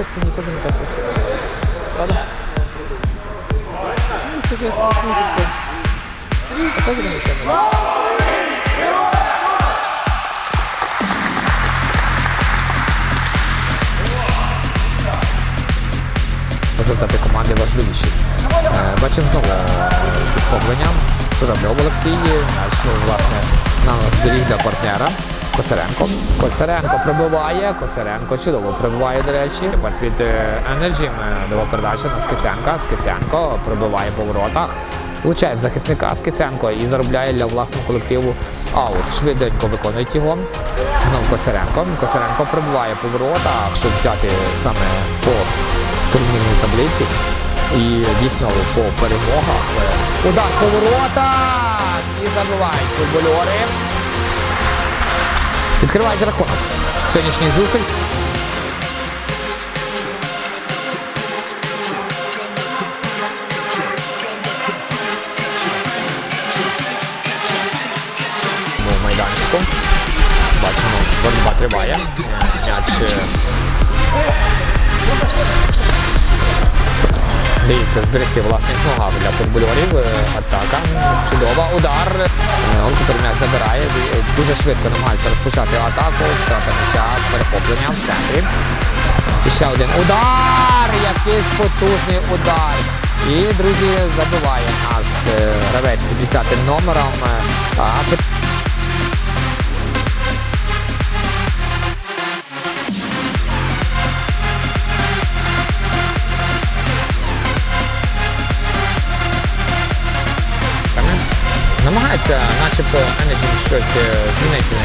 зробили, сьогодні теж не так просто. Правда? Ну. Результати команди важливіші. Е, Бачимо знову підхоплення. Журавльов Олексій, наш, ну, власне, на зберіг для партнера. Коцаренко. Коцаренко пробиває, Коцаренко чудово пробиває, до речі. От від е, е, нова передача на Скиценка. Скиценко пробиває по воротах. Влучає в захисника Скиценко і заробляє для власного колективу аут. Швиденько виконують його. Знову Коцаренко. Коцаренко пробиває по воротах, щоб взяти саме по турнірній таблиці. І дійсно по перемогах. Удар по воротах! І забивають футбольори. Відкривають рахунок. Сьогоднішній зустріч. Був майданчику. Бачимо, боротьба триває. М'яч Дивіться, зберегти власних ногах для футбольорів. Е, Атака. Чудова. Удар. Е, Голкіпер м'яч забирає. Дуже швидко намагається розпочати атаку. Втрата м'яча, перехоплення в центрі. І ще один удар! Якийсь потужний удар. І, друзі, забиває нас е, гравець під 10 номером. Намагається начебто Енеджін щось е, змінити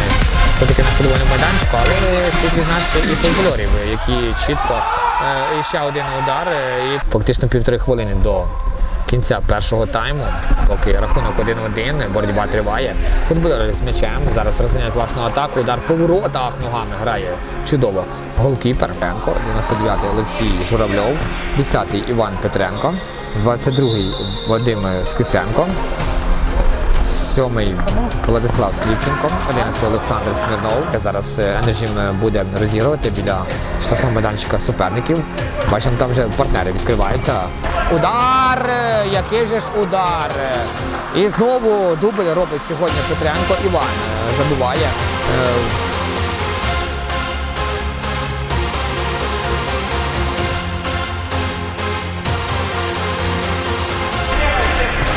все-таки на футбольному майданчику, але тут від нас і футболерів, які чітко е, і ще один удар, е, і фактично півтори хвилини до кінця першого тайму, поки рахунок 1-1, боротьба триває. Футболери з м'ячем зараз розганяють власну атаку, удар по воротах ногами грає чудово. Голкіпер Пенко, 99-й Олексій Журавльов, 10-й Іван Петренко, 22-й Вадим Скиценко. Сьомий Владислав Слівченко, 11 Олександр Смірнов. Зараз е, Енержім буде розігрувати біля штрафного майданчика суперників. Бачимо, там вже партнери відкриваються. Удар! Е, Який же ж удар! Е, І знову дубль робить сьогодні Петренко. Іван е, забиває. Е,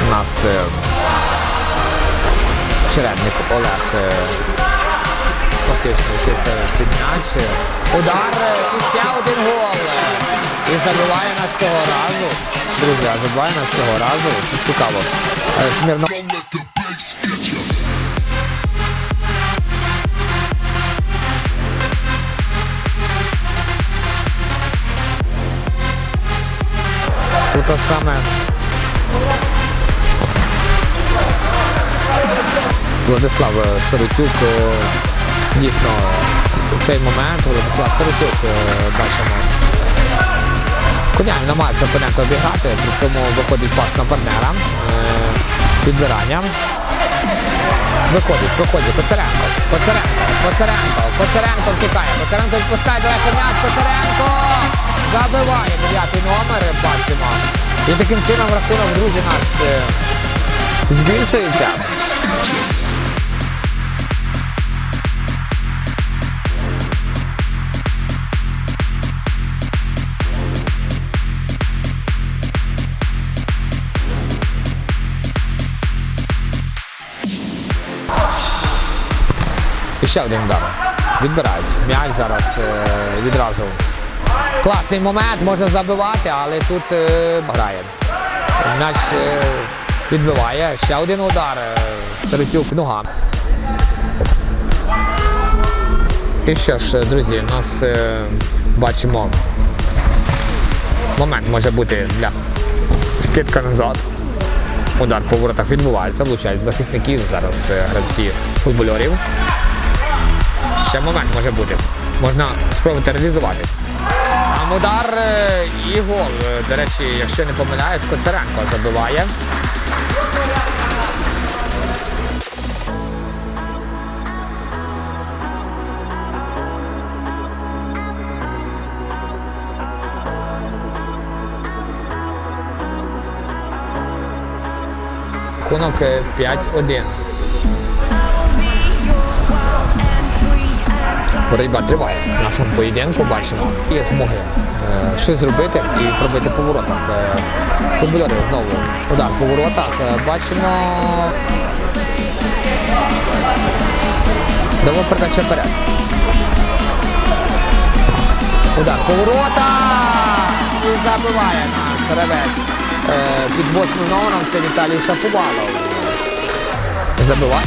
У нас е, Чередник Олег фактично м'яч. Удар і ще один гол. І забиває нас цього разу. Друзі, а забиває нас цього разу. Що цікаво. Смірнов. Тут саме Владислав е, Сиротюк. е, Дійсно, в цей момент Владислав Сиротюк е, бачимо. Коняк намагається опонента обіграти, при цьому виходить пас на партнера. Е, Підбирання. Виходить, виходить Коцаренко. Коцаренко, Коцаренко, Коцаренко втікає. Коцаренко відпускає далеко м'яч. Коцаренко забиває дев'ятий номер, бачимо. І таким чином рахунок, друзі, наш е, збільшується. Ще один удар. Відбирають. М'яч зараз е, відразу. Класний момент, можна забивати, але тут е, грає. М'яч е, відбиває. Ще один удар. Серетюк нога. І що ж, друзі, у нас бачимо. Момент може бути для скидка назад. Удар по воротах відбувається, влучають захисників зараз гравці футбольорів ще момент може бути. Можна спробувати реалізувати. Там удар е, і гол. Е, до речі, якщо не помиляюсь, Коцаренко забиває. Кунок 5-1. Е, Боротьба триває. В нашому поєдинку бачимо. Є змоги е, щось зробити і пробити по воротах. Е, Футболери знову удар по воротах. Е, Бачимо. Довго передача вперед. Удар по воротах! І забиває наш гравець. Е, Під восьмим номером це Віталій Шаповалов. Забиває.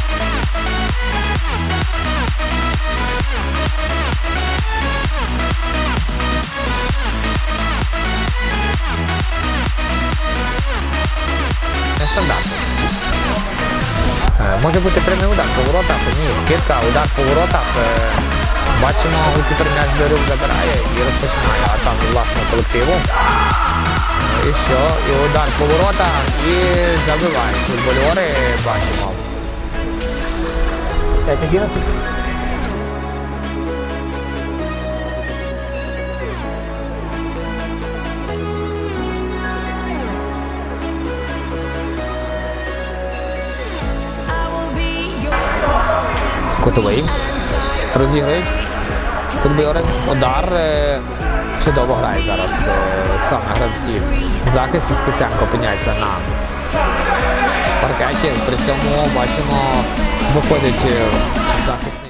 Може бути прямий удар по воротах, ні, скидка, удар по воротах. Е, Бачимо, голкіпер м'яч до рук забирає і розпочинає атаку власного колективу. Е, І що? І удар по воротах і забиває. Футбольори бачимо. 5-11. Котовий. Розіграють. Футболери. Удар. е, Чудово грає зараз сам саме гравці. Захист і Скиценко опиняється на паркеті. При цьому бачимо, виходить е, захисний.